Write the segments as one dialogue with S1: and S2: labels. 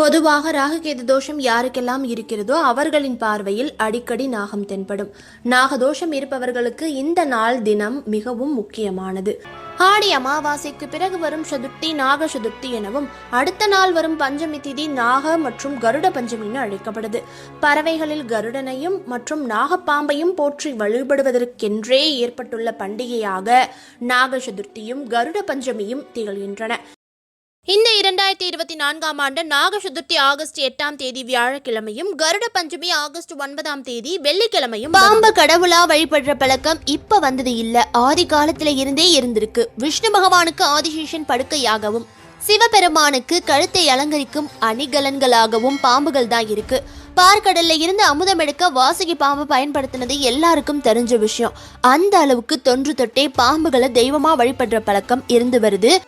S1: பொதுவாக ராகுகேது தோஷம் யாருக்கெல்லாம் இருக்கிறதோ அவர்களின் பார்வையில் அடிக்கடி நாகம் தென்படும். நாகதோஷம் இருப்பவர்களுக்கு இந்த நாள் தினம் மிகவும் முக்கியமானது. ஆடி அமாவாசைக்கு பிறகு வரும் சதுர்த்தி நாக சதுர்த்தி எனவும் அடுத்த நாள் வரும் பஞ்சமி திதி நாக மற்றும் கருட பஞ்சமின்னு அழைக்கப்படுது. பறவைகளில் கருடனையும் மற்றும் நாகப்பாம்பையும் போற்றி வழிபடுவதற்கென்றே ஏற்பட்டுள்ள பண்டிகையாக நாக சதுர்த்தியும் கருட பஞ்சமியும் திகழ்கின்றன. இந்த இரண்டாயிரத்தி இருபத்தி நான்காம் ஆண்டு நாக சதுர்த்தி ஆகஸ்ட் எட்டாம் தேதி வியாழக்கிழமையும் கருட பஞ்சமி ஆகஸ்ட் ஒன்பதாம் தேதி வெள்ளிக்கிழமையும் பாம்ப கடவுளா வழிபடுற பழக்கம் இப்ப வந்தது இல்ல. ஆதி காலத்துல இருந்தே இருந்திருக்கு. விஷ்ணு பகவானுக்கு ஆதிசேஷன் படுக்கையாகவும் சிவபெருமானுக்கு கழுத்தை அலங்கரிக்கும் அணிகலன்களாகவும் பாம்புகள் தான் இருக்கு. பார்க்கடல்ல இருந்து அமுதம் எடுக்க வாசகி பாம்பு பயன்படுத்தினது எல்லாருக்கும் தெரிஞ்ச விஷயம். அந்த அளவுக்கு தொன்று தொட்டே பாம்புகளை தெய்வமா வழிபடுற பழக்கம் இருந்து வருது.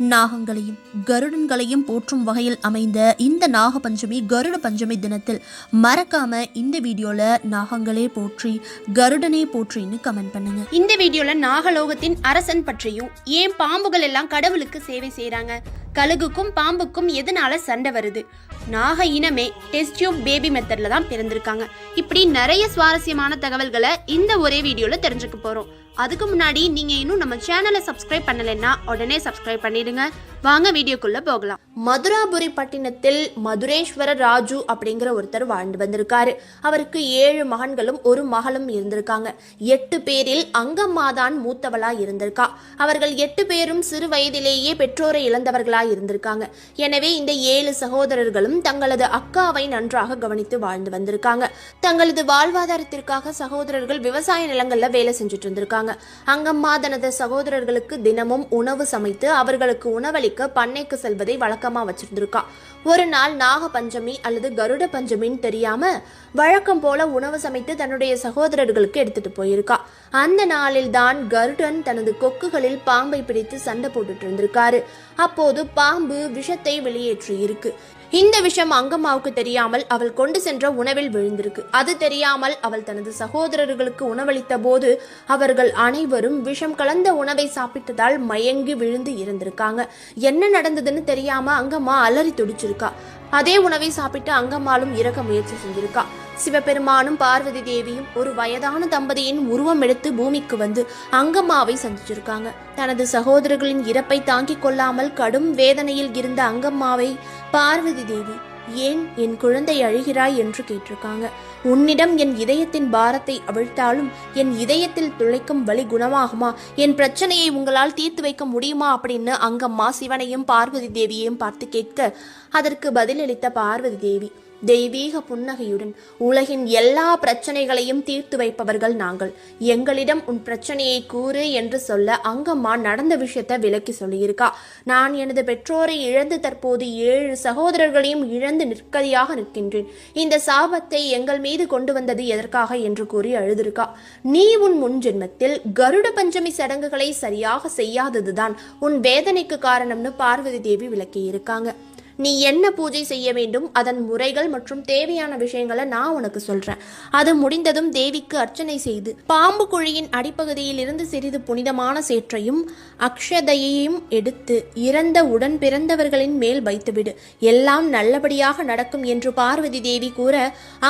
S2: நாகங்களையும் கருடன்களையும் போற்றும் வகையில் அமைந்த இந்த நாக பஞ்சமி கருட பஞ்சமி தினத்தில் மறக்காம இந்த வீடியோல நாகங்களே போற்றி கருடனே போற்றின்னு கமெண்ட் பண்ணுங்க.
S1: இந்த வீடியோல நாகலோகத்தின் அரசன் பற்றியும் ஏன் பாம்புகள் எல்லாம் கடவுளுக்கு சேவை செய்யறாங்க கழுகுக்கும் பாம்புக்கும் எதனால சண்டை வருது? நாக இனமே டெஸ்ட் டியூப் பேபி மெத்தட்ல தான் பிறந்திருக்காங்க. இப்படி நிறைய சுவாரஸ்யமான தகவல்களை இந்த ஒரே வீடியோல தெரிஞ்சுக்க போறோம். அதுக்கு முன்னாடி நீங்க இன்னும் நம்ம சேனலை சப்ஸ்கிரைப் பண்ணலைன்னா உடனே சப்ஸ்கிரைப் பண்ணிடுங்க. வாங்க வீடியோக்குள்ள போகலாம். மதுராபுரி பட்டினத்தில் மதுரேஸ்வர ராஜு அப்படிங்கிற ஒருத்தர் வாழ்ந்து வந்திருக்காரு. அவருக்கு ஏழு மகன்களும் ஒரு மகளும் இருந்திருக்காங்க. எட்டு பேரில் அங்கம்மாதான் மூத்தவளா இருந்திருக்கா. அவர்கள் எட்டு பேரும் சிறு வயதிலேயே பெற்றோரை இழந்தவர்களா இருந்திருக்காங்க. எனவே இந்த ஏழு சகோதரர்களும் தங்களது அக்காவை நன்றாக கவனித்து வாழ்ந்து வந்திருக்காங்க. தங்களது வாழ்வாதாரத்திற்காக சகோதரர்கள் விவசாய நிலங்கள்ல வேலை செஞ்சுட்டு இருந்திருக்காங்க. அங்கம்மா தனது சகோதரர்களுக்கு தினமும் உணவு சமைத்து அவர்களுக்கு உணவளிக்க பண்ணைக்கு செல்வதை வழக்கமா வச்சிருந்திருக்கா. ஒரு நாள் நாக பஞ்சமி அல்லது கருட பஞ்சமின்னு தெரியாம வழக்கம் போல உணவு சமைத்து தன்னுடைய சகோதரர்களுக்கு எடுத்துட்டு போயிருக்கா. அந்த நாளில் தான் கருடன் தனது கொக்குகளில் பாம்பை பிடித்து சண்டை போட்டுட்டு இருந்திருக்காரு. அப்போது பாம்பு விஷத்தை வெளியேற்றி இருக்கு இந்த விஷயம் அங்கம்மாவுக்கு தெரியாமல் அவள் கொண்டு சென்ற உணவில் விழுந்திருக்கு. அது தெரியாமல் அவள் தனது சகோதரர்களுக்கு உணவளித்த போது அவர்கள் அனைவரும் விஷம் கலந்த உணவை சாப்பிட்டதால் மயங்கி விழுந்து இருந்திருக்காங்க. என்ன நடந்ததுன்னு தெரியாம அங்கம்மா அலறி துடிச்சிருக்கா. அதே உணவை சாப்பிட்டு அங்கம்மாளும் இறக்க முயற்சி செஞ்சிருக்கா. சிவபெருமானும் பார்வதி தேவியும் ஒரு வயதான தம்பதியின் உருவம் எடுத்து பூமிக்கு வந்து அங்கம்மாவை சந்திச்சிருக்காங்க. தனது சகோதரர்களின் இறப்பை தாங்கிக் கொள்ளாமல் கடும் வேதனையில் இருந்த அங்கம்மாவை பார்வதி தேவி ஏன் என் குழந்தை அழுகிறாய் என்று கேட்டிருக்காங்க. உன்னிடம் என் இதயத்தின் பாரத்தை அவிழ்த்தாலும் என் இதயத்தில் துளைக்கும் வலி குணமாகுமா? என் பிரச்சனையை உங்களால் தீர்த்து வைக்க முடியுமா? அப்படின்னு அங்கம்மா சிவனையும் பார்வதி தேவியையும் பார்த்து கேட்க அதற்கு பதிலளித்த பார்வதி தேவி தெய்வீக புன்னகையுடன் உலகின் எல்லா பிரச்சனைகளையும் தீர்த்து வைப்பவர்கள் நாங்கள். எங்களிடம் உன் பிரச்சனையை கூறு என்று சொல்ல அங்கம்மா நடந்த விஷயத்தை விளக்கி சொல்லியிருக்கா. நான் எனது பெற்றோரை இழந்து தற்போது ஏழு சகோதரர்களையும் இழந்து நிற்கதியாக நிற்கின்றேன். இந்த சாபத்தை எங்கள் மீது கொண்டு வந்தது எதற்காக என்று கூறி அழுதிருக்கா. நீ உன் முன் ஜென்மத்தில் கருட பஞ்சமி சடங்குகளை சரியாக செய்யாததுதான் உன் வேதனைக்கு காரணம்னு பார்வதி தேவி விளக்கியிருக்காங்க. நீ என்ன பூஜை செய்ய வேண்டும் அதன் முறைகள் மற்றும் தேவையான விஷயங்களை நான் உனக்கு சொல்றேன். அது முடிந்ததும் தேவிக்கு அர்ச்சனை செய்து பாம்பு குழியின் அடிப்பகுதியில் இருந்து சிறிது புனிதமான சேற்றையும் அக்ஷதையையும் எடுத்து இறந்த உடன் பிறந்தவர்களின் மேல் வைத்துவிடு. எல்லாம் நல்லபடியாக நடக்கும் என்று பார்வதி தேவி கூற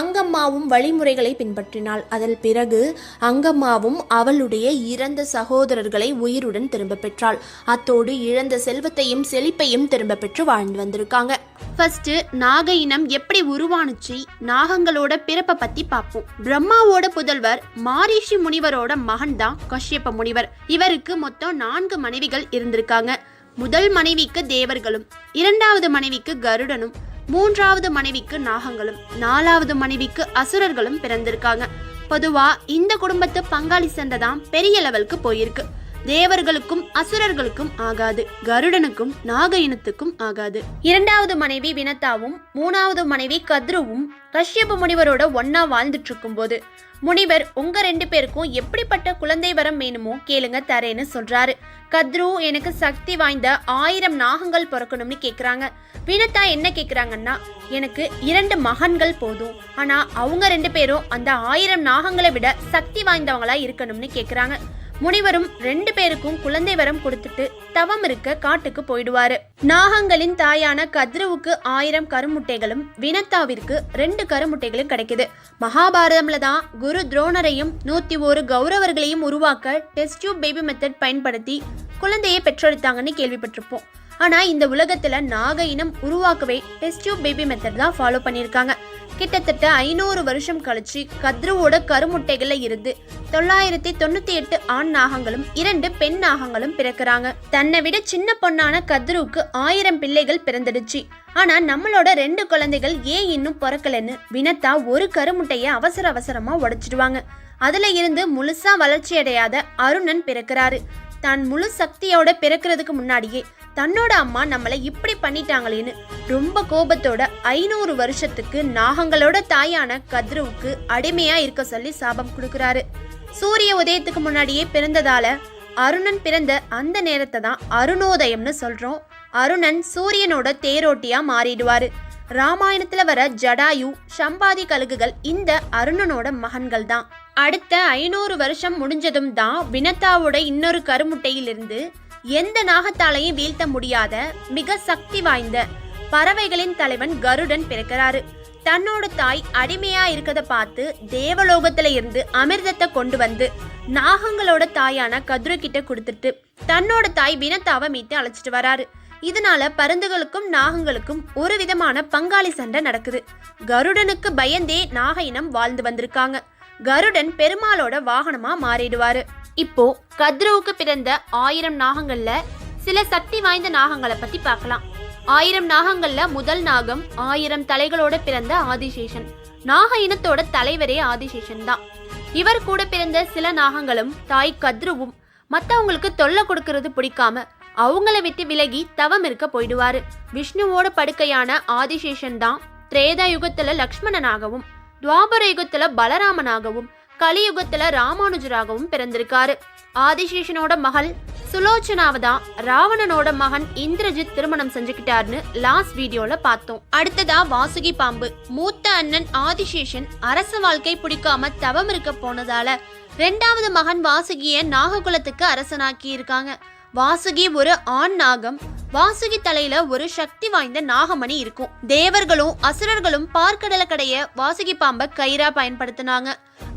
S1: அங்கம்மாவும் வழிமுறைகளை பின்பற்றினாள். அதன் பிறகு அங்கம்மாவும் அவளுடைய இறந்த சகோதரர்களை உயிருடன் திரும்ப பெற்றாள். அத்தோடு இழந்த செல்வத்தையும் செழிப்பையும் திரும்ப பெற்று வாழ்ந்து வந்திருக்காங்க ஃபர்ஸ்ட் நாக இனம் எப்படி உருவானுச்சு? நாகங்களோட பிறப்பை பத்தி பார்ப்போம். பிரம்மாவோட புதல்வர் மாரிஷி முனிவரோட மகன் தான் கஷ்யப்ப முனிவர். இவருக்கு மொத்தம் நான்கு மனைவிகள் இருந்திருக்காங்க. முதல் மனைவிக்கு தேவர்களும் இரண்டாவது மனைவிக்கு கருடனும் மூன்றாவது மனைவிக்கு நாகங்களும் நாலாவது மனைவிக்கு அசுரர்களும் பிறந்திருக்காங்க. பொதுவா இந்த குடும்பத்து பங்காளி சண்டை தான் பெரிய லெவலுக்கு போயிருக்கு. தேவர்களுக்கும் அசுரர்களுக்கும் ஆகாது கருடனுக்கும் நாக இனத்துக்கும் ஆகாது. இரண்டாவது மனைவி வினத்தாவும் மூணாவது மனைவி கத்ருவும் கஷ்யப முனிவரோட ஒன்னா வாழ்ந்துட்டு இருக்கும்போது முனிவர் உங்க ரெண்டு பேருக்கும் எப்படிப்பட்ட குழந்தை வரம் வேணுமோ கேளுங்க தரேன்னு சொல்றாரு. கத்ரு எனக்கு சக்தி வாய்ந்த ஆயிரம் நாகங்கள் பிறக்கணும்னு கேக்குறாங்க. வினத்தா என்ன கேக்குறாங்கன்னா எனக்கு இரண்டு மகன்கள் போதும். ஆனா அவங்க ரெண்டு பேரும் அந்த ஆயிரம் நாகங்களை விட சக்தி வாய்ந்தவங்களா இருக்கணும்னு கேக்குறாங்க.
S3: முனிவரும் ரெண்டு பேருக்கும் குழந்தை வரம் கொடுத்துட்டு தவம் இருக்க காட்டுக்கு போயிடுவாரு. நாகங்களின் தாயான கத்ருவுக்கு ஆயிரம் கருமுட்டைகளும் வினத்தாவிற்கு ரெண்டு கருமுட்டைகளும் கிடைக்குது. மகாபாரதம்ல தான் குரு துரோணரையும் நூத்தி ஒரு கௌரவர்களையும் உருவாக்க டெஸ்ட் டியூப் பேபி மெத்தட் பயன்படுத்தி குழந்தையை பெற்றெடுத்தாங்கன்னு கேள்விப்பட்டிருப்போம். ஆனா இந்த உலகத்துல நாக இனம் உருவாக்கவே டெஸ்ட் டியூப் பேபி மெத்தட் தான் ஃபாலோ பண்ணியிருக்காங்க. கிட்டத்தட்ட ஐநூறு வருஷம் கழிச்சு கத்ருவோட கருமுட்டைகள்ல இருந்து தொள்ளாயிரத்தி தொண்ணூத்தி எட்டு ஆண் நாகங்களும் இரண்டு பெண் நாகங்களும் பிறக்கிறாங்க. தன்னை விட சின்ன பொண்ணான கத்ருவுக்கு ஆயிரம் பிள்ளைகள் பிறந்துடுச்சு. ஆனா நம்மளோட ரெண்டு குழந்தைகள் ஏன் இன்னும் பிறக்கலன்னு வினத்தா ஒரு கருமுட்டைய அவசர அவசரமா உடைச்சிடுவாங்க. அதுல இருந்து முழுசா வளர்ச்சி அடையாத அருணன் பிறக்கிறாரு. தான் முழு சக்தியோட பிறக்கிறதுக்கு முன்னாடியே தன்னோட அம்மா நம்மளை இப்படி பண்ணிட்டாங்களேன்னு ரொம்ப கோபத்தோட ஐநூறு வருஷத்துக்கு நாகங்களோட தாயான கத்ருவுக்கு அடிமையா இருக்க சொல்லி சாபம் கொடுக்குறாரு. சூரிய உதயத்துக்கு முன்னாடியே பிறந்ததால அருணன் பிறந்த அந்த நேரத்தை தான் அருணோதயம்னு சொல்றோம். அருணன் சூரியனோட தேரோட்டியா மாறிடுவாரு. ராமாயணத்துல வர ஜடாயு சம்பாதி கழுகுகள் இந்த அருணனோட மகன்கள் தான் அடுத்த ஐநூறு வருஷம் முடிஞ்சதும் தான் வினத்தாவோட இன்னொரு கருமுட்டையிலிருந்து எந்த நாகத்தாலையும் வீழ்த்த முடியாத மிக சக்தி வாய்ந்த பறவைகளின் தலைவன் கருடன் பிறக்கிறாரு. தன்னோட தாய் அடிமையா இருக்கத பார்த்து தேவலோகத்துல இருந்து அமிர்தத்தை கொண்டு வந்து நாகங்களோட தாயான கதுரை கிட்ட கொடுத்துட்டு தன்னோட தாய் வினத்தாவை மீட்டு அழைச்சிட்டு வராரு. இதனால பருந்துகளுக்கும் நாகங்களுக்கும் ஒரு விதமான பங்காளி சண்டை நடக்குது. கருடனுக்கு பயந்தே நாக இனம் வாழ்ந்து வந்திருக்காங்க. கருடன் பெருமாளோட வாகனமா மாறிடுவாரு. இப்போ கத்ருவுக்கு பிறந்த ஆயிரம் நாகங்கள்ல சில சக்தி வாய்ந்த நாகங்களை பத்தி பார்க்கலாம். ஆயிரம் நாகங்கள்ல முதல் நாகம் ஆயிரம் தலைகளோட பிறந்த ஆதிசேஷன். நாக இனத்தோட தலைவரே ஆதிசேஷன் தான். இவர் கூட பிறந்த சில நாகங்களும் தாய் கத்ருவும் மற்றவங்களுக்கு தொல்லை கொடுக்கறது பிடிக்காம அவங்கள விட்டு விலகி தவம் இருக்க போயிடுவாரு. விஷ்ணுவோட படுக்கையான ஆதிசேஷன் தான் திரேதா யுகத்துல லக்ஷ்மணனாகவும் துவாபர யுகத்துல பலராமனாகவும் கலியுகத்துல ராமானுஜராகவும் பிறந்திருக்காரு. ஆதிசேஷனோட மகள் சுலோச்சனாவை தான் ராவணனோட மகன் இந்திரஜித் திருமணம் செஞ்சுக்கிட்டாருன்னு லாஸ்ட் வீடியோல பார்த்தோம். அடுத்ததா வாசுகி பாம்பு. மூத்த அண்ணன் ஆதிசேஷன் அரச வாழ்க்கை பிடிக்காம தவம் இருக்க போனதால ரெண்டாவது மகன் வாசுகிய நாககுலத்துக்கு அரசனாக்கி இருக்காங்க வாசுகி ஒரு ஆண் நாகம். வாசுகி தலையில ஒரு சக்தி வாய்ந்த நாகமணி இருக்கும். தேவர்களும் அசுரர்களும் பார்க்கடலை கடைய வாசுகி பாம்பை கயிறா பயன்படுத்தினாங்க.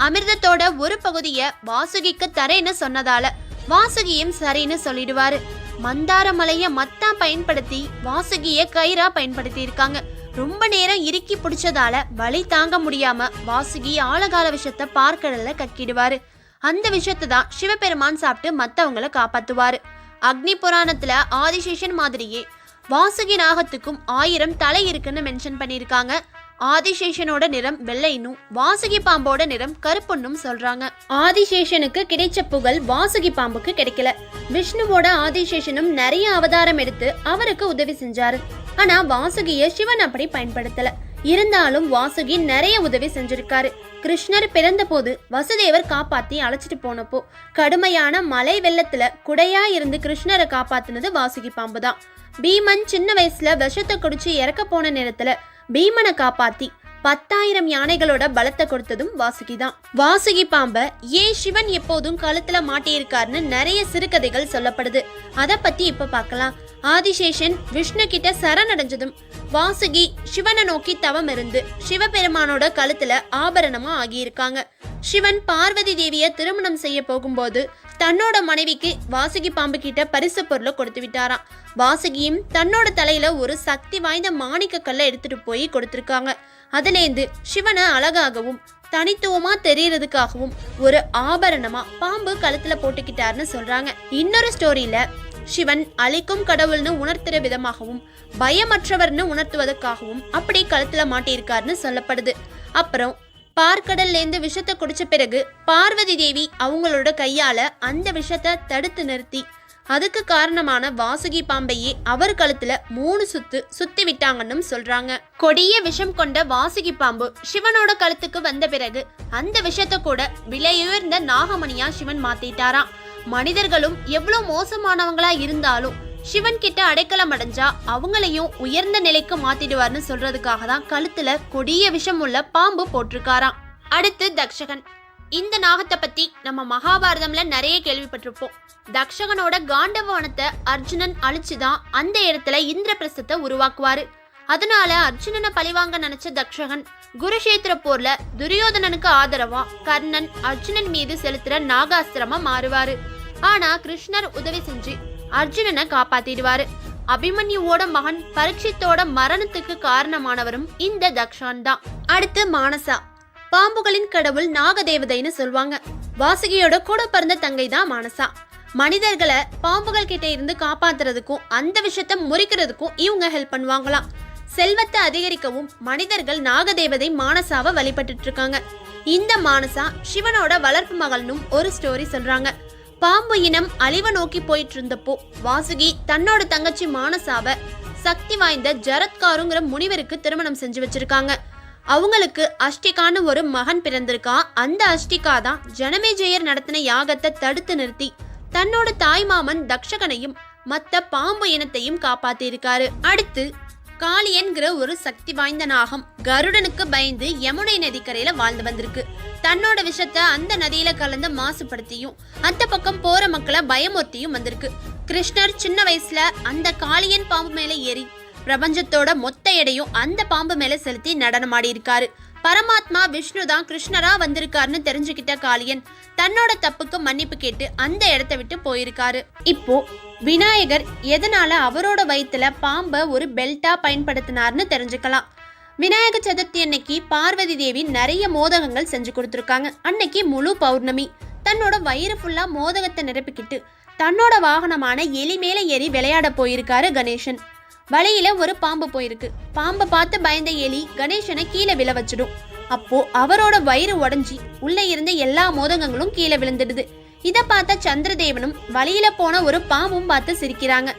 S3: அமிர்தத்தோட ஒரு பகுதிய வாசுகிக்கு தரேன்னு சொன்னதால வாசுகியும் சரின்னு சொல்லிடுவாரு. மந்தார மலைய மத்தா பயன்படுத்தி வாசுகிய கயிறா பயன்படுத்தி இருக்காங்க ரொம்ப நேரம் இறுக்கி பிடிச்சதால வலி தாங்க முடியாம வாசுகி ஆழகால விஷத்தை பார்க்கடல கக்கிடுவாரு. அந்த விஷத்தை தான் சிவபெருமான் சாப்பிட்டு மத்தவங்களை காப்பாத்துவாரு. அக்னி புராணத்தில் ஆதிசேஷன் மாதிரியே வாசுகி நாகத்துக்கும் ஆயிரம் தலை இருக்குன்னு மென்ஷன் பண்ணியிருக்காங்க. ஆதிசேஷனோட நிறம் வெள்ளைன்னும் வாசுகி பாம்போட நிறம் கருப்புன்னும் சொல்றாங்க. ஆதிசேஷனுக்கு கிடைச்ச புகழ் வாசுகி பாம்புக்கு கிடைக்கல. விஷ்ணுவோட ஆதிசேஷனும் நிறைய அவதாரம் எடுத்து அவருக்கு உதவி செஞ்சாரு. ஆனா வாசுகிய சிவன் அப்படி பயன்படுத்தல. இருந்தாலும் வாசுகி நிறைய உதவி செஞ்சிருக்காரு. கிருஷ்ணர் பிறந்தபோது வசுதேவர் காப்பாத்தி அழைச்சிட்டு போனப்போ கடுமையான மலை வெள்ளத்துல குடையா இருந்து கிருஷ்ணரை காப்பாத்தினது வாசுகி பாம்பு தான் பீமன் சின்ன வயசுல விஷத்தை குடிச்சு இறக்க போன நேரத்துல பீமனை காப்பாத்தி பத்தாயிரம் யானைகளோட பலத்தை கொடுத்ததும் வாசுகி தான் வாசுகி பாம்ப ஏன் சிவன் எப்போதும் கழுத்துல மாட்டியிருக்காருன்னு நிறைய சிறுகதைகள் சொல்லப்படுது. அதை பத்தி இப்ப பார்க்கலாம் ஆதிசேஷன் விஷ்ணு கிட்ட சரணடைஞ்சதும் வாசுகி சிவனை நோக்கி தவம் இருந்து சிவபெருமானோட கழுத்துல ஆபரணமா ஆகியிருக்காங்க. சிவன் பார்வதி தேவிய திருமணம் செய்ய போகும்போது தன்னோட மனைவிக்கு வாசுகி பாம்பு கிட்ட பரிசு பொருளை கொடுத்து விட்டாராம். வாசுகியும் தன்னோட தலையில ஒரு சக்தி வாய்ந்த மாணிக்க கல்லை எடுத்துட்டு போய் கொடுத்துருக்காங்க. அதுலேருந்து சிவனை அழகாகவும் தனித்துவமா தெரியறதுக்காகவும் ஒரு ஆபரணமா பாம்பு கழுத்துல போட்டுக்கிட்டாருன்னு சொல்றாங்க. இன்னொரு ஸ்டோரியில சிவன் அழிக்கும் கடவுள்னு உணர்த்துற விதமாகவும் பயமற்றவர்னு உணர்த்துவதற்காகவும் அப்படி கழுத்துல மாட்டியிருக்காருன்னு சொல்லப்படுது. அப்புறம் பார்க்கடல்லேருந்து விஷத்தை குடிச்ச பிறகு பார்வதி தேவி அவங்களோட கையால அந்த விஷத்தை தடுத்து நிறுத்தி அதுக்கு காரணமான வாசுகி பாம்பையே அவர் கழுத்துல மூணு சுத்து சுத்தி விட்டாங்கன்னு சொல்றாங்க. கொடிய விஷம் கொண்ட வாசுகி பாம்பு சிவனோட கழுத்துக்கு வந்த பிறகு அந்த விஷத்தை கூட விலையுயர்ந்த நாகமணியா சிவன் மாத்திட்டாராம். மனிதர்களும் எவ்வளவு மோசமானவங்களா இருந்தாலும் சிவன் கிட்ட அடைக்கலம் அடைஞ்சா அவங்களையும் உயர்ந்த நிலைக்கு மாத்திடுவார்னு சொல்றதுக்காக தான் கழுத்துல கொடிய விஷம் உள்ள பாம்பு போட்டிருக்காராம். அடுத்து தக்ஷகன். இந்த நாகத்தை பத்தி நம்ம மகாபாரதம்ல நிறைய கேள்விப்பட்டிருப்போம். தக்ஷகனோட காண்டவானத்தை அர்ஜுனன் அழிச்சுதான் அந்த இடத்துல இந்திரபிரசத்தை உருவாக்குவாரு. அதனால அர்ஜுனனை பழிவாங்க நினைச்ச தக்ஷகன் குருஷேத்திர போர்ல துரியோதனனுக்கு ஆதரவா கர்ணன் அர்ஜுனன் மீது செலுத்துற நாகாஸ்திரமா மாறுவாரு. ஆனா கிருஷ்ணர் உதவி செஞ்சு அர்ஜுனனை காப்பாத்திடுவாரு. அபிமன்யுவோட மகன் பரீட்சித்தோட மரணத்துக்கு காரணமானவரும் இந்த தக்ஷான் தான். அடுத்து மானசா. பாம்புகளின் கடவுள் நாகதேவதைன்னு சொல்லுவாங்க வாசுகியோட கூட பிறந்த தங்கை தான் மானசா. மனிதர்களை பாம்புகள் கிட்ட இருந்து காப்பாத்துறதுக்கும் அந்த விஷயத்த முறிக்கிறதுக்கும் இவங்க ஹெல்ப் பண்ணுவாங்களாம். செல்வத்தை அதிகரிக்கவும் மனிதர்கள் நாகதேவதை மானசாவை வழிபட்டு இருக்காங்க. இந்த மானசா சிவனோட வளர்ப்பு மகள்னும் ஒரு ஸ்டோரி சொல்றாங்க. பாம்பு இனம் அழிவை நோக்கி போயிட்டு இருந்தப்போ வாசுகி தன்னோட தங்கச்சி மானசாவை சக்தி வாய்ந்த ஜரத்காருங்கிற முனிவருக்கு திருமணம் செஞ்சு வச்சிருக்காங்க. அவங்களுக்கு அஷ்டிகான்னு ஒரு மகன் பிறந்திருக்கா. அந்த அஷ்டிகா தான் ஜனமேஜயர் நடத்தின யாகத்தை தடுத்து நிறுத்தி தன்னோட தாய்மாமன் தக்ஷகனையும் மத்த பாம்பு இனத்தையும் காப்பாத்திருக்காரு அடுத்து காளியன்கிற ஒரு சக்தி வாய்ந்த நாகம் கருடனுக்கு பயந்து யமுனை நதிக்கரையில வாழ்ந்து வந்திருக்கு. தன்னோட விஷத்த அந்த நதியில கலந்து மாசுபடுத்தியும் அந்த பக்கம் போற மக்களை பயமுறுத்தியும் வந்திருக்கு. கிருஷ்ணர் சின்ன வயசுல அந்த காளியன் பாம்பு மேல ஏறி பிரபஞ்சத்தோட மொத்த எடையும் அந்த பாம்பு மேல செலுத்தி நடனமாடி இருக்காரு. பரமாத்மா விஷ்ணு தான் கிருஷ்ணரா வந்திருக்காருன்னு தெரிஞ்சுக்கிட்ட காளியன் தன்னோட தப்புக்கு மன்னிப்பு கேட்டு அந்த இடத்த விட்டு போயிருக்காரு. இப்போ விநாயகர் எதனால அவரோட வயிற்றுல பாம்பை ஒரு பெல்ட்டா பயன்படுத்தினார்னு தெரிஞ்சுக்கலாம். விநாயக சதுர்த்தி அன்னைக்கு பார்வதி தேவி நிறைய மோதகங்கள் செஞ்சு கொடுத்துருக்காங்க. அன்னைக்கு முழு பௌர்ணமி. தன்னோட வயிறு ஃபுல்லா மோதகத்தை நிரப்பிக்கிட்டு தன்னோட வாகனமான எலி மேலே ஏறி விளையாட போயிருக்காரு கணேசன். வழியில ஒரு பாம்பு போயிருக்கு. பாம்பை பார்த்து பயந்த எலி கணேசனை கீழே விழ வச்சிடும். அப்போ அவரோட வயிறு உடஞ்சி உள்ள இருந்த எல்லா மோதகங்களும் கீழே விழுந்துடுது. இதை பார்த்த சந்திரதேவனும் வழியில போன ஒரு பாம்பும் பார்த்து சிரிக்கிறாங்க.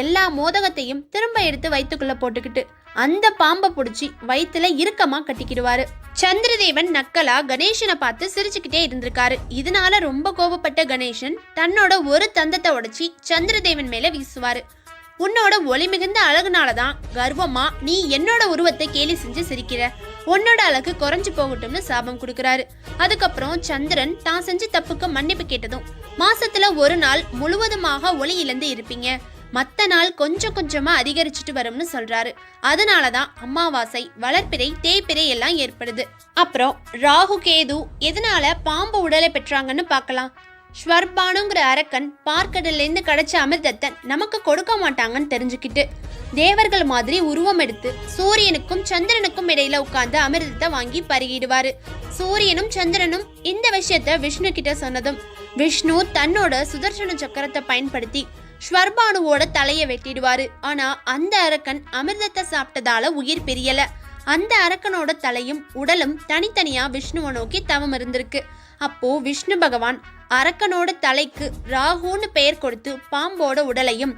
S3: எல்லா மோதகத்தையும் திரும்ப எடுத்து வயிற்றுக்குள்ள போட்டுக்கிட்டு அந்த பாம்பை பிடிச்சி வயிற்றுல இறுக்கமா கட்டிக்கிடுவாரு. சந்திரதேவன் நக்கலா கணேசனை பார்த்து சிரிச்சுக்கிட்டே இருந்திருக்காரு. இதனால ரொம்ப கோபப்பட்ட கணேசன் தன்னோட ஒரு தந்தத்தை உடைச்சி சந்திரதேவன் மேல வீசுவாரு. உன்னோட ஒளி மிகுந்த அழகுனால தான் கர்வமா நீ என்னோட உருவத்தை கேலி செஞ்சு சிரிக்கிற. உன்னோட அழகு குறைஞ்சு போகட்டும்னு சாபம் கொடுக்கறாரு. அதுக்கப்புறம் சந்திரன் தான் செஞ்ச தப்புக்கு மன்னிப்பு கேட்டதும் மாசத்துல ஒரு நாள் முழுவதுமாக ஒளி இழந்து இருப்பீங்க. மத்த நாள் கொஞ்சம் கொஞ்சமா அதிகரிச்சுட்டு வரும்னு சொல்றாரு. அதனால தான் அமாவாசை வளர்ப்பிறை தேய்பிறை எல்லாம் ஏற்படுது. அப்புறம் ராகு கேது எதனால பாம்பு உடலை பெற்றாங்கன்னு பார்க்கலாம். ஸ்வர்பானுங்கிற அரக்கன் பார்க்கடல்லேருந்து கிடைச்ச அமிர்தத்தை நமக்கு கொடுக்க மாட்டாங்கன்னு தெரிஞ்சுக்கிட்டு தேவர்கள் மாதிரி உருவம் எடுத்து சூரியனுக்கும் சந்திரனுக்கும் இடையில உட்கார்ந்து அமிர்தத்தை வாங்கி பருகிடுவாரு. சூரியனும் சந்திரனும் இந்த விஷயத்த விஷ்ணு கிட்ட சொன்னதும் விஷ்ணு தன்னோட சுதர்சன சக்கரத்தை பயன்படுத்தி ஸ்வர்பானுவோட தலையை வெட்டிடுவாரு. ஆனா அந்த அரக்கன் அமிர்தத்தை சாப்பிட்டதால உயிர் பிரியல. அந்த அரக்கனோட தலையும் உடலும் தனித்தனியா விஷ்ணுவை நோக்கி தவம் இருந்திருக்கு. அப்போ விஷ்ணு பகவான் அரக்கனோட தலைக்கு ராகுன்னு பெயர் கொடுத்து பாம்போட உடலையும்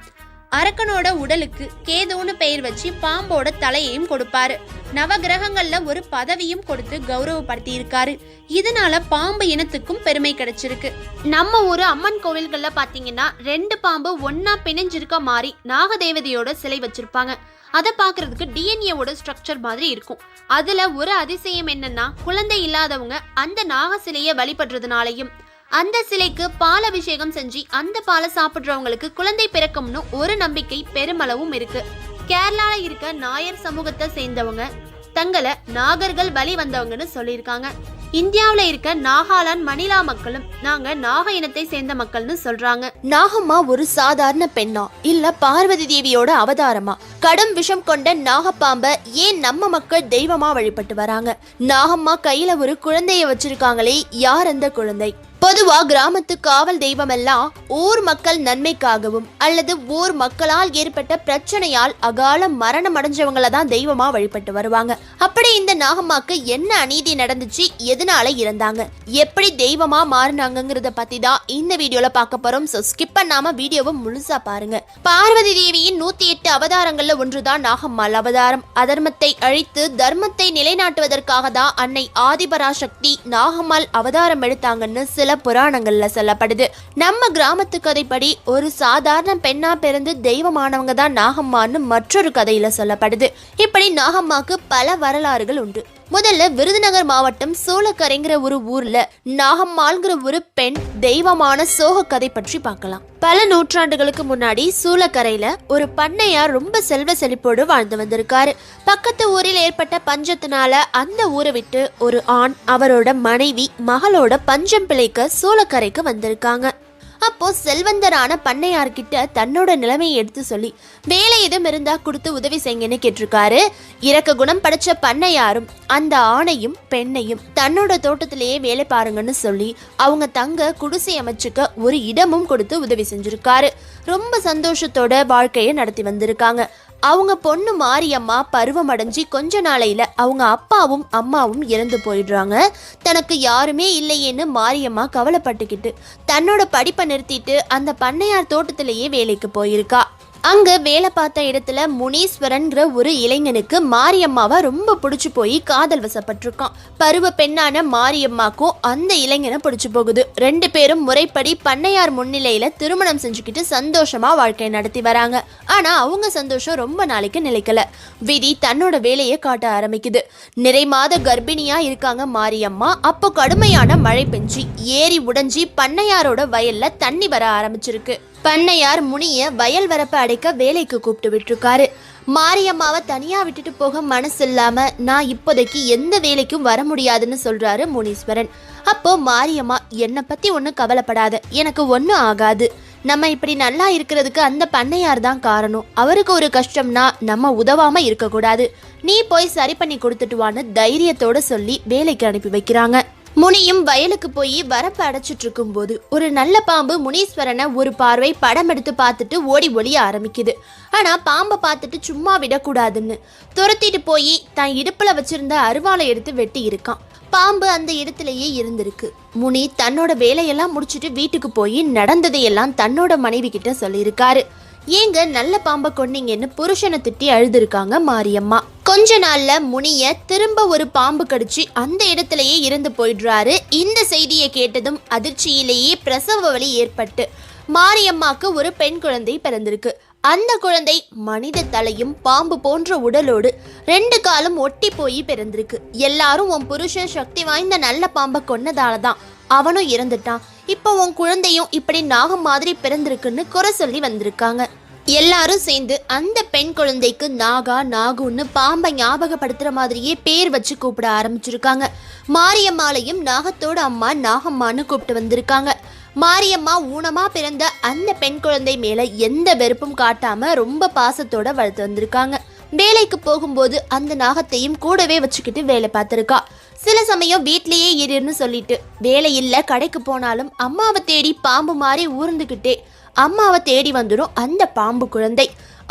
S3: அரக்கனோட உடலுக்கு கேதுன்னு பெயர் வச்சு பாம்போட தலையையும் கொடுப்பாரு. நவகிரகங்கள்ல ஒரு பதவியும் கொடுத்து கௌரவப்படுத்தி இருக்காரு இதனால பாம்பு இனத்துக்கும் பெருமை கிடைச்சிருக்கு. நம்ம ஊர் அம்மன் கோவில்கள்ல பாத்தீங்கன்னா ரெண்டு பாம்பு ஒன்னா பிணைஞ்சிருக்க மாதிரி நாகதேவதையோட சிலை வச்சிருப்பாங்க. அதை பார்க்கறதுக்கு டிஎன்ஏவோட ஸ்ட்ரக்சர் மாதிரி இருக்கும். அதுல ஒரு அதிசயம் என்னன்னா குழந்தை இல்லாதவங்க அந்த நாக சிலையை வழிபடுறதுனாலையும் அந்த சிலைக்கு பால் அபிஷேகம் செஞ்சு அந்த பாலை சாப்பிட்றவங்களுக்கு குழந்தை பிறக்கும்னு ஒரு நம்பிக்கை பெருமளவும் இருக்கு. கேரளால இருக்க நாயர் சமூகத்தை சேர்ந்தவங்க தங்களை நாகர்கள் வழி வந்தவங்கன்னு சொல்லியிருக்காங்க. இந்தியாவில் இருக்க நாகாலாந்து மணிலா மக்களும் நாங்க நாக இனத்தை சேர்ந்த மக்கள்னு சொல்றாங்க.
S1: நாகம்மா ஒரு சாதாரண பெண்ணா இல்ல பார்வதி தேவியோட அவதாரமா? கடும் விஷம் கொண்ட நாகப்பாம்ப ஏன் நம்ம மக்கள் தெய்வமா வழிபட்டு வராங்க? நாகம்மா கையில ஒரு குழந்தைய வச்சிருக்காங்களே யார் அந்த குழந்தை? பொதுவா கிராமத்து காவல் தெய்வம் எல்லாம் ஊர் மக்கள் நன்மைக்காகவும் அல்லது ஊர் மக்களால் ஏற்பட்ட பிரச்சனையால் அகால மரணம் அடைஞ்சவங்கள தான் தெய்வமா வழிபட்டு வருவாங்க. அப்படி இந்த நாகம்மாக்கு என்ன அநீதி நடந்துச்சு? எதனால இருந்தாங்க எப்படி தெய்வமா மாறினாங்கங்கிறத பத்தி தான் இந்த வீடியோல பார்க்க போறோம். சோ ஸ்கிப் பண்ணாம வீடியோவை முழுசா பாருங்க. பார்வதி தேவியின் நூத்தி எட்டு அவதாரங்கள்ல ஒன்றுதான் நாகம்மாள் அவதாரம். அதர்மத்தை அழித்து தர்மத்தை நிலைநாட்டுவதற்காக தான் அன்னை ஆதிபராசக்தி நாகம்மாள் அவதாரம் எடுத்தாங்கன்னு சில புராணங்கள்ல சொல்லப்படுது. நம்ம கிராமத்து கதைப்படி ஒரு சாதாரண பெண்ணா பிறந்து தெய்வமானவங்க தான் நாகம்மான்னு மற்றொரு கதையில சொல்லப்படுது. இப்படி நாகம்மாக்கு பல வரலாறுகள் உண்டு. முதல்ல விருதுநகர் மாவட்டம் சோளக்கரைங்கிற ஒரு ஊர்ல நாகம்மாள்ங்கிற ஒரு பெண் தெய்வமான சோக கதை பற்றி பார்க்கலாம். பல நூற்றாண்டுகளுக்கு முன்னாடி சூளக்கரையில ஒரு பண்ணையார் ரொம்ப செல்வ செழிப்போடு வாழ்ந்து வந்திருக்காரு. பக்கத்து ஊரில் ஏற்பட்ட பஞ்சத்தினால அந்த ஊரை விட்டு ஒரு ஆண் அவரோட மனைவி மகளோட பஞ்சம் பிழைக்க சூளக்கரைக்கு வந்திருக்காங்க. அப்போ செல்வந்தரான பண்ணையார்கிட்ட தன்னோட நிலைமையை எடுத்து சொல்லி வேலை எதுவும் இருந்தா கொடுத்து உதவி செய்யுங்கன்னு கேட்டிருக்காரு. இறக்க குணம் படைச்ச பண்ணையாரும் அந்த ஆணையும் பெண்ணையும் தன்னோட தோட்டத்திலேயே வேலை பாருங்கன்னு சொல்லி அவங்க தங்க குடிசை அமைச்சுக்க ஒரு இடமும் கொடுத்து உதவி செஞ்சிருக்காரு. ரொம்ப சந்தோஷத்தோட வாழ்க்கையை நடத்தி வந்திருக்காங்க. அவங்க பொண்ணு மாரியம்மா பருவம் அடைஞ்சி கொஞ்ச நாளையில் அவங்க அப்பாவும் அம்மாவும் இறந்து போயிடுறாங்க. தனக்கு யாருமே இல்லையேன்னு மாரியம்மா கவலைப்பட்டுக்கிட்டு தன்னோட படிப்பை நிறுத்திட்டு அந்த பண்ணையார் தோட்டத்திலேயே வேலைக்கு போயிருக்கா. அங்க வேலை பார்த்த இடத்துல முனீஸ்வரன்கிற ஒரு இளைஞனுக்கு மாரியம்மாவை ரொம்ப பிடிச்சு போய் காதல் வசப்பட்டிருக்கான். பருவ பெண்ணான மாரியம்மாக்கும் அந்த இளைஞனை பிடிச்சு போகுது. ரெண்டு பேரும் முறைப்படி பண்ணையார் முன்னிலையில திருமணம் செஞ்சுக்கிட்டு சந்தோஷமா வாழ்க்கை நடத்தி வராங்க. ஆனா அவங்க சந்தோஷம் ரொம்ப நாளைக்கு நிலைக்கல. விதி தன்னோட வேலையை காட்ட ஆரம்பிக்குது. நிறை மாத கர்ப்பிணியா இருக்காங்க மாரியம்மா. அப்போ கடுமையான மழை பெஞ்சு ஏரி உடைஞ்சி பண்ணையாரோட வயல்ல தண்ணி வர ஆரம்பிச்சிருக்கு. பண்ணையார் முனிய வயல் வரப்பை அடைக்க வேலைக்கு கூப்பிட்டு விட்டுருக்காரு. மாரியம்மாவை தனியா விட்டுட்டு போக மனசு இல்லாம நான் இப்போதைக்கு எந்த வேலைக்கும் வர முடியாதுன்னு சொல்றாரு முனீஸ்வரன். அப்போ மாரியம்மா என்னை பத்தி ஒன்றும் கவலைப்படாத. எனக்கு ஒன்றும் ஆகாது. நம்ம இப்படி நல்லா இருக்கிறதுக்கு அந்த பண்ணையார் தான் காரணம். அவருக்கு ஒரு கஷ்டம்னா நம்ம உதவாம இருக்கக்கூடாது. நீ போய் சரி பண்ணி கொடுத்துட்டு வான்னு தைரியத்தோட சொல்லி வேலைக்கு அனுப்பி வைக்கிறாங்க. முனியும் வயலுக்கு போய் வரப்பு அடைச்சிட்டு இருக்கும்போது ஒரு நல்ல பாம்பு முனீஸ்வரனை ஒரு பார்வை படம் எடுத்து பார்த்துட்டு ஓடி ஒளிய ஆரம்பிக்குது. ஆனா பாம்பை பார்த்துட்டு சும்மா விடக்கூடாதுன்னு துரத்திட்டு போய் தன் இடுப்புல வச்சிருந்த அருவாளை எடுத்து வெட்டி இருக்கான். பாம்பு அந்த இடத்துலயே இருந்திருக்கு. முனி தன்னோட வேலையெல்லாம் முடிச்சுட்டு வீட்டுக்கு போய் நடந்ததையெல்லாம் தன்னோட மனைவி கிட்ட சொல்லியிருக்காரு. ஏங்க நல்ல பாம்பை கொன்னீங்கன்னு புருஷனை திட்டி அழுதுருக்காங்க மாரியம்மா. கொஞ்ச நாள்ல முனிய திரும்ப ஒரு பாம்பு கடிச்சு அந்த இடத்துலயே இறந்து போயிடுறாரு. இந்த செய்தியை கேட்டதும் அதிர்ச்சியிலேயே பிரசவ வலி ஏற்பட்டு மாரியம்மாக்கு ஒரு பெண் குழந்தை பிறந்திருக்கு. அந்த குழந்தை மனித தலையும் பாம்பு போன்ற உடலோடு ரெண்டு காலும் ஒட்டி போய் பிறந்திருக்கு. எல்லாரும் உன் புருஷன் சக்தி வாய்ந்த நல்ல பாம்பை கொன்னதால தான் அவனும் இறந்துட்டான். இப்போ உன் குழந்தையும் இப்படி நாகம் மாதிரி பிறந்திருக்குன்னு குறை சொல்லி வந்திருக்காங்க. எல்லாரும் சேர்ந்து அந்த பெண் குழந்தைக்கு நாகா நாகுன்னு பாம்பை ஞாபகப்படுத்துற மாதிரியே பேர் வச்சு கூப்பிட ஆரம்பிச்சிருக்காங்க. மாரியம்மாலையும் நாகத்தோட அம்மா நாகம்மான்னு கூப்பிட்டு வந்திருக்காங்க. மாரியம்மா ஊனமா பிறந்த அந்த பெண் குழந்தை மேல எந்த வெறுப்பும் காட்டாம ரொம்ப பாசத்தோட வளர்த்து வந்திருக்காங்க. வேலைக்கு போகும்போது அந்த நாகத்தையும் கூடவே வச்சுக்கிட்டு வேலை பார்த்துருக்கா. சில சமயம் வீட்லேயே இருன்னு சொல்லிட்டு வேலையில்ல கடைக்கு போனாலும் அம்மாவை தேடி பாம்பு மாதிரி ஊர்ந்துக்கிட்டே அம்மாவை தேடி வந்துடும் அந்த பாம்பு குழந்தை.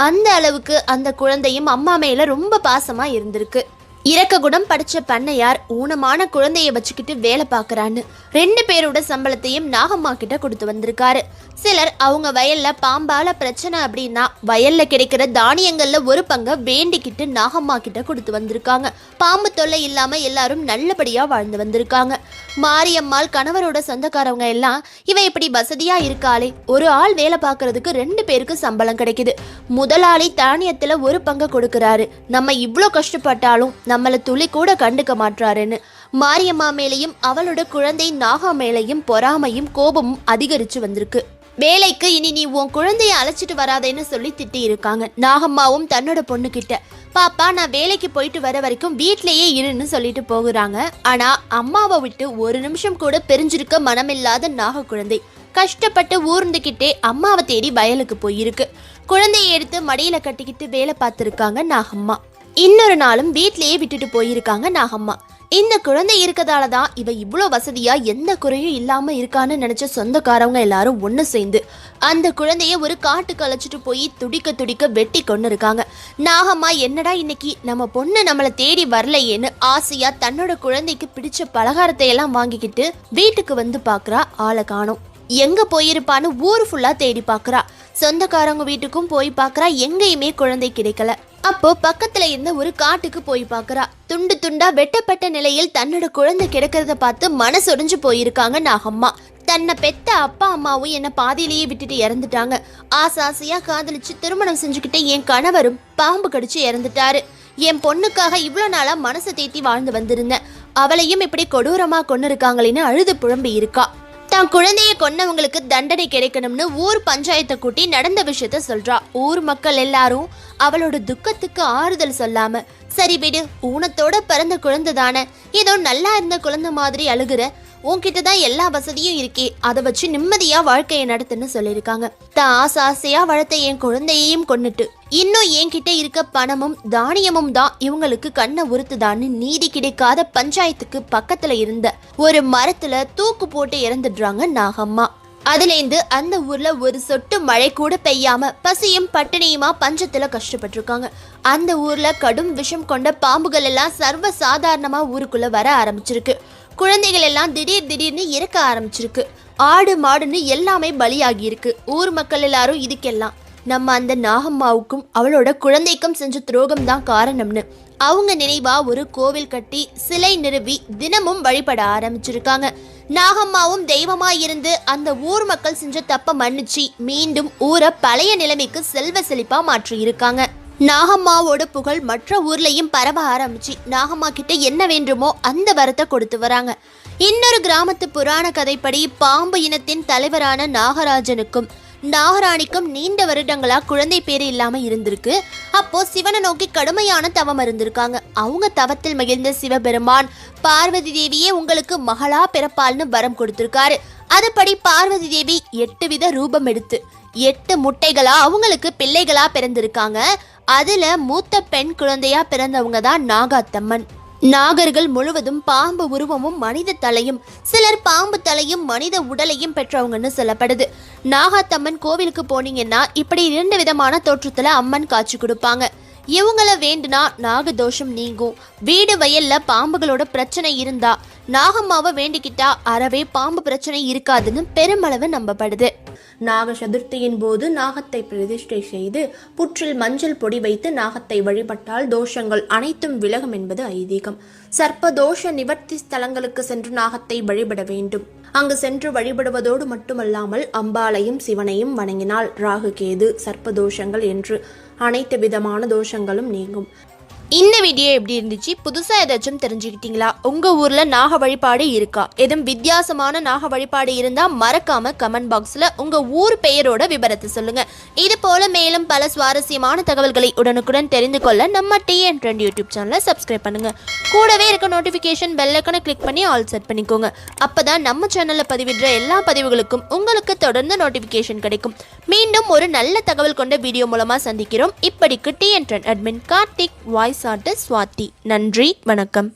S1: அந்த அளவுக்கு அந்த குழந்தையும் அம்மா மேல ரொம்ப பாசமா இருந்திருக்கு. இறக்க குணம் படிச்ச பண்ணையார் ஊனமான குழந்தைய வச்சுக்கிட்டு வேலை பார்க்கறான்னு. ரெண்டு பேரோட சம்பளத்தையும் நாகம்மா கிட்ட கொடுத்து வந்திருக்காரு. சிலர் அவங்க வயல்ல பாம்பால பிரச்சனை அப்படின்னா வயல்ல கிடைக்கிற தானியங்கள்ல ஒரு பங்கை வேண்டிக்கிட்டு நாகம்மா கிட்ட கொடுத்து வந்திருக்காங்க. பாம்பு தொல்லை இல்லாம எல்லாரும் நல்லபடியா வாழ்ந்து வந்திருக்காங்க. மாரியம்மாள் கணவரோட சொந்தக்காரவங்க எல்லாம் இவ இப்படி வசதியா இருக்காளே. ஒரு ஆள் வேலை பார்க்கறதுக்கு ரெண்டு பேருக்கு சம்பளம் கிடைக்குது. முதலாளி தானியத்துல ஒரு பங்கை கொடுக்கறாரு. நம்ம இவ்வளோ கஷ்டப்பட்டாலும் நம்மளை துளி கூட கண்டுக்க மாட்டாருன்னு மாரியம்மா மேலேயும் அவளோட குழந்தை நாகா மேலேயும் பொறாமையும் கோபமும் அதிகரிச்சு வந்திருக்கு. வேலைக்கு இனி நீ உன் குழந்தைய அழைச்சிட்டு வராதேன்னு சொல்லி திட்டி இருக்காங்க நாகம்மாவும் தன்னோட பொண்ணு கிட்ட பாப்பா நான் வேலைக்கு போயிட்டு வர வரைக்கும் வீட்லயே இருன்னு சொல்லிட்டு போகுறாங்க. ஆனா அம்மாவை விட்டு ஒரு நிமிஷம் கூட பிரிஞ்சிருக்க மனமில்லாத நாக குழந்தை. கஷ்டப்பட்டு ஊர்ந்துக்கிட்டே அம்மாவை தேடி வயலுக்கு போயிருக்கு. குழந்தையை எடுத்து மடியில கட்டிக்கிட்டு வேலை பார்த்துருக்காங்க நாகம்மா. இன்னொரு நாளும் வீட்லயே விட்டுட்டு போயிருக்காங்க நாகம்மா. இந்த குழந்தை இருக்கதால தான் இவ இவ்வளோ வசதியா எந்த குறையும் இல்லாம இருக்கான்னு நினைச்ச சொந்தக்காரவங்க எல்லாரும் ஒன்று சேர்ந்து அந்த குழந்தைய ஒரு காட்டுக்கு அழைச்சிட்டு போய் துடிக்க துடிக்க வெட்டி கொண்டு இருக்காங்க. நாகம்மா என்னடா இன்னைக்கு? நம்ம பொண்ணு நம்மளை தேடி வரலையேன்னு ஆசையா தன்னோட குழந்தைக்கு பிடிச்ச பலகாரத்தை எல்லாம் வாங்கிக்கிட்டு வீட்டுக்கு வந்து பார்க்குறா ஆளை காணோம். எங்க போயிருப்பான்னு ஊர் ஃபுல்லா தேடி பார்க்குறா சொந்தக்காரங்க வீட்டுக்கும் போய் பார்க்குறா எங்கேயுமே குழந்தை கிடைக்கல. அப்போ பக்கத்துல இருந்த ஒரு காட்டுக்கு போய் பாக்குறா துண்டு துண்டா வெட்டப்பட்ட நிலையில் தன்னோட குழந்தை கிடக்கிறத பார்த்து மனசொடிஞ்சு போயிருக்காங்க நாகம்மா. தன்னை பெத்த அப்பா அம்மாவும் என்ன பாதியிலேயே விட்டுட்டு இறந்துட்டாங்க. ஆசை காதலிச்சு திருமணம் செஞ்சுக்கிட்டு என் கணவரும் பாம்பு கடிச்சு இறந்துட்டாரு. என் பொண்ணுக்காக இவ்வளோ நாளா மனசை தேத்தி வாழ்ந்து வந்திருந்தேன். அவளையும் இப்படி கொடூரமா கொண்டு இருக்காங்களேன்னு அழுது புழம்பி இருக்கா. தான் குழந்தைய கொன்னவங்களுக்கு தண்டனை கிடைக்கணும்னு ஊர் பஞ்சாயத்தை கூட்டி நடந்த விஷயத்த சொல்றா. ஊர் மக்கள் எல்லாரும் அவளோட துக்கத்துக்கு ஆறுதல் சொல்லாம சரி விடு ஊனத்தோட பிறந்த குழந்தை தானே ஏதோ நல்லா இருந்த குழந்தை மாதிரி அழுகுற உன்கிட்ட தான் எல்லா வசதியும் இருக்கே. அதை வச்சு நிம்மதியா வாழ்க்கையை நடத்துன்னு சொல்லியிருக்காங்க. தான் ஆசை ஆசையா வளர்த்த என் குழந்தையையும் கொண்டுட்டு இன்னும் என்கிட்ட இருக்க பணமும் தானியமும் தான் இவங்களுக்கு கண்ணை உறுத்துதான்னு நீதி கிடைக்காத பஞ்சாயத்துக்கு பக்கத்துல இருந்த ஒரு மரத்துல தூக்கு போட்டு இறந்துடுறாங்க நாகம்மா. அதுலேருந்து அந்த ஊர்ல ஒரு சொட்டு மழை கூட பெய்யாம பசியும் பட்டினியுமா பஞ்சத்துல கஷ்டப்பட்டிருக்காங்க. அந்த ஊர்ல கடும் விஷம் கொண்ட பாம்புகள் எல்லாம் சர்வ சாதாரணமா ஊருக்குள்ள வர ஆரம்பிச்சிருக்கு. குழந்தைகள் எல்லாம் திடீர் திடீர்னு இறக்க ஆரம்பிச்சிருக்கு. ஆடு மாடுன்னு எல்லாமே பலியாகி இருக்கு ஊர் மக்கள் எல்லாரும் இதுக்கெல்லாம். நம்ம அந்த நாகம்மாவுக்கும் அவளோட குழந்தைக்கும் செஞ்ச துரோகம் தான் காரணம்னு. அவங்க நினைவா ஒரு கோவில் கட்டி சிலை நிறுவி தினமும் வழிபட ஆரம்பிச்சிருக்காங்க. நாகம்மாவும் தெய்வமா இருந்து அந்த ஊர் மக்கள் செஞ்ச தப்ப மன்னிச்சு மீண்டும் ஊரை பழைய நிலைமைக்கு செல்வ செழிப்பா மாற்றி இருக்காங்க நாகம்மாவோட புகழ் மற்ற ஊர்லேயும் பரவ ஆரம்பிச்சு நாகம்மா கிட்ட என்ன வேண்டுமோ அந்த வரத்தை கொடுத்து வராங்க. இன்னொரு கிராமத்து புராண கதைப்படி பாம்பு இனத்தின் தலைவரான நாகராஜனுக்கும் நாகராணிக்கும் நீண்ட வருடங்களா குழந்தை பேரு இல்லாம இருந்திருக்கு. அப்போ சிவனை நோக்கி கடுமையான தவம் இருந்திருக்காங்க. அவங்க தவத்தில் மகிழ்ந்த சிவபெருமான் பார்வதி தேவியே உங்களுக்கு மகளா பிறப்பால்னு வரம் கொடுத்திருக்காரு. அதுபடி பார்வதி தேவி எட்டு வித ரூபம் எடுத்து எட்டு முட்டைகளா அவங்களுக்கு பிள்ளைகளா பிறந்திருக்காங்க. அதுல மூத்த பெண் குழந்தையா பிறந்தவங்க தான் நாகாத்தம்மன். நாகர்கள் முழுவதும் பாம்பு உருவமும் மனித தலையும் சிலர் பாம்பு தலையும் மனித உடலையும் பெற்றவங்கன்னு சொல்லப்படுது. நாகாத்தம்மன் கோவிலுக்கு போனீங்கன்னா இப்படி இரண்டு விதமான தோற்றத்துல அம்மன் காட்சி கொடுப்பாங்க. இவங்களை வேண்டுனா நாகதோஷம் நீங்கும். வீடு வயல்ல பாம்புகளோட பிரச்சனை இருந்தா நாகம்மாவை வேண்டிக்கிட்டா அறவே பாம்பு பிரச்சனை இருக்காதுன்னு பெருமளவு நம்பப்படுது.
S4: நாக சதுர்த்தியின் போது நாகத்தை பிரதிஷ்டை செய்து புற்றில் மஞ்சள் பொடி வைத்து நாகத்தை வழிபட்டால் தோஷங்கள் அனைத்தும் விலகும் என்பது ஐதீகம். சர்ப்ப தோஷ நிவர்த்தி ஸ்தலங்களுக்கு சென்று நாகத்தை வழிபட வேண்டும். அங்கு சென்று வழிபடுவதோடு மட்டுமல்லாமல் அம்பாளையும் சிவனையும் வணங்கினால் ராகு கேது சர்ப்ப தோஷங்கள் என்று அனைத்து விதமான தோஷங்களும் நீங்கும்.
S1: இந்த வீடியோ எப்படி இருந்துச்சு? புதுசாக ஏதாச்சும் தெரிஞ்சுக்கிட்டீங்களா? உங்கள் ஊரில் நாக வழிபாடு இருக்கா? எதுவும் வித்தியாசமான நாக வழிபாடு இருந்தால் மறக்காமல் கமெண்ட் பாக்ஸில் உங்கள் ஊர் பெயரோட விவரத்தை சொல்லுங்கள் இது போல் மேலும் பல சுவாரஸ்யமான தகவல்களை உடனுக்குடன் தெரிந்து கொள்ள நம்ம டிஎன் ட்ரெண்ட் யூடியூப் சேனலை சப்ஸ்கிரைப் பண்ணுங்க. கூடவே இருக்க நோட்டிஃபிகேஷன் பெல்லைக்கனை கிளிக் பண்ணி ஆல் செட் பண்ணிக்கோங்க. அப்பதான் நம்ம சேனலில் பதிவிடுற எல்லா பதிவுகளுக்கும் உங்களுக்கு தொடர்ந்து நோட்டிஃபிகேஷன் கிடைக்கும். மீண்டும் ஒரு நல்ல தகவல் கொண்ட வீடியோ மூலமாக சந்திக்கிறோம். இப்படிக்கு TN trend admin Karthik voice voice artist Swathi நன்றி வணக்கம்.